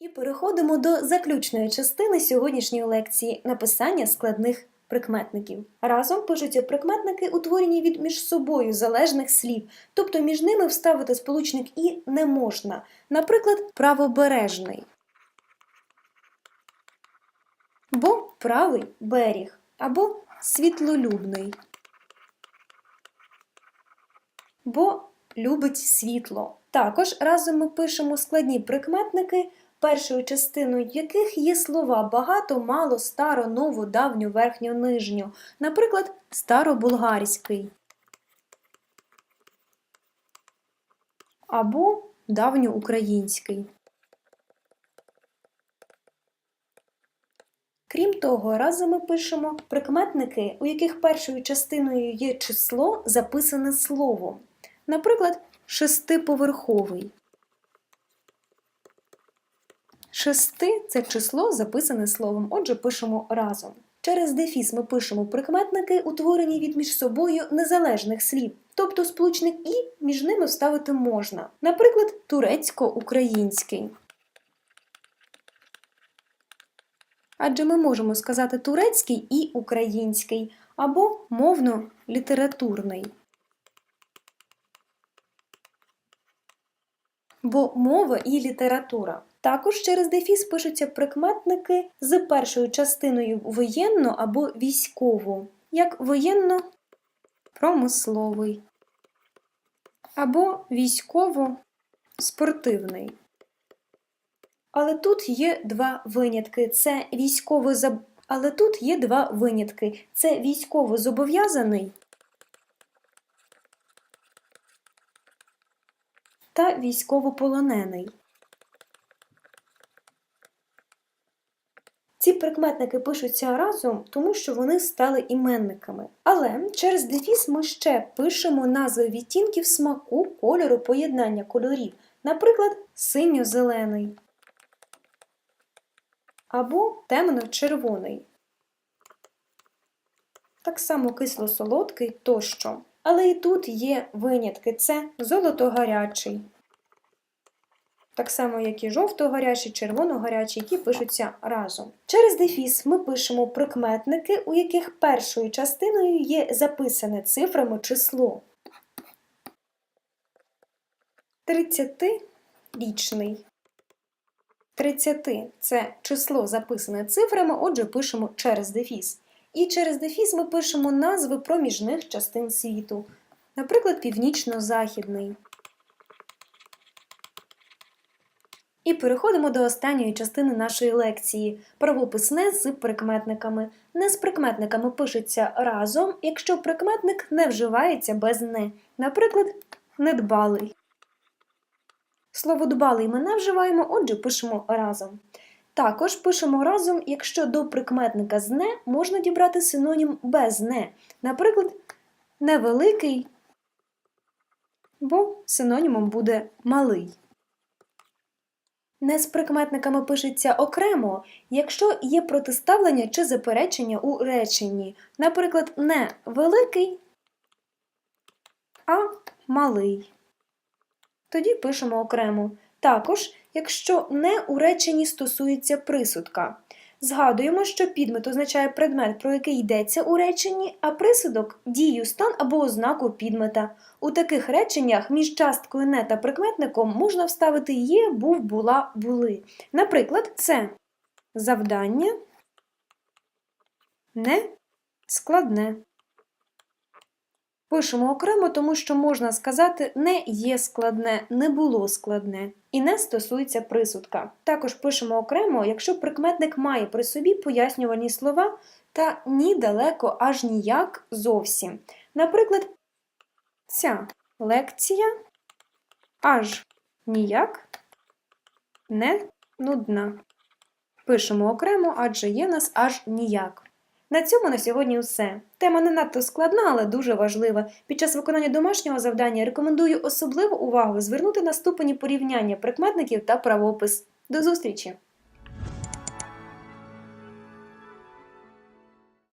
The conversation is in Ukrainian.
І переходимо до заключної частини сьогоднішньої лекції написання складних прикметників. Разом пишуться прикметники, утворені від між собою залежних слів, тобто між ними вставити сполучник і не можна. Наприклад, правобережний. Бо правий беріг або світлолюбний. Бо любить світло. Також разом ми пишемо складні прикметники, першою частиною яких є слова багато, мало, старо, ново, давньо, верхньо, нижньо. Наприклад, старобулгарський. Або давньоукраїнський. Крім того, разом ми пишемо прикметники, у яких першою частиною є число, записане словом. Наприклад, шестиповерховий. Шести це число записане словом, отже, пишемо разом. Через дефіс ми пишемо прикметники, утворені від між собою незалежних слів, тобто сполучник і між ними вставити можна. Наприклад, турецько-український. Адже ми можемо сказати турецький і український, або мовно-літературний. Бо мова і література. Також через дефіс пишуться прикметники з першою частиною воєнно або військово, як воєнно-промисловий або військово-спортивний. Але тут є два винятки. Це військово заб... Але тут є два винятки. Це військово зобов'язаний та військовополонений. Ці прикметники пишуться разом, тому що вони стали іменниками. Але через дефіс ми ще пишемо назви відтінків смаку, кольору, поєднання кольорів, наприклад, синьо-зелений або темно-червоний. Так само кисло-солодкий тощо. Але і тут є винятки це золото-гарячий. Так само, як і жовто-гарячий, червоно-гарячий, які пишуться разом. Через дефіс ми пишемо прикметники, у яких першою частиною є записане цифрами число. 30-річний. 30 це число записане цифрами, отже, пишемо через дефіс. І через дефіс ми пишемо назви проміжних частин світу, наприклад, північно-західний. І переходимо до останньої частини нашої лекції правописне з прикметниками. Не з прикметниками пишеться разом, якщо прикметник не вживається без не. Наприклад, недбалий. Слово дбалий ми не вживаємо, отже, пишемо разом. Також пишемо разом, якщо до прикметника з не можна дібрати синонім без не. Наприклад, невеликий, бо синонімом буде малий. Не з прикметниками пишеться окремо, якщо є протиставлення чи заперечення у реченні. Наприклад, не великий, а малий. Тоді пишемо окремо. Також, якщо не у реченні стосується присудка. Згадуємо, що підмет означає предмет, про який йдеться у реченні, а присудок дію, стан або ознаку підмета. У таких реченнях між часткою не та прикметником можна вставити є, був, була, були. Наприклад, це завдання не складне. Пишемо окремо, тому що можна сказати не є складне, не було складне і не стосується присудка. Також пишемо окремо, якщо прикметник має при собі пояснювальні слова та ні далеко аж ніяк зовсім. Наприклад, ця лекція аж ніяк не нудна. Пишемо окремо, адже є нас аж ніяк. На цьому на сьогодні все. Тема не надто складна, але дуже важлива. Під час виконання домашнього завдання рекомендую особливу увагу звернути на ступені порівняння прикметників та правопис. До зустрічі!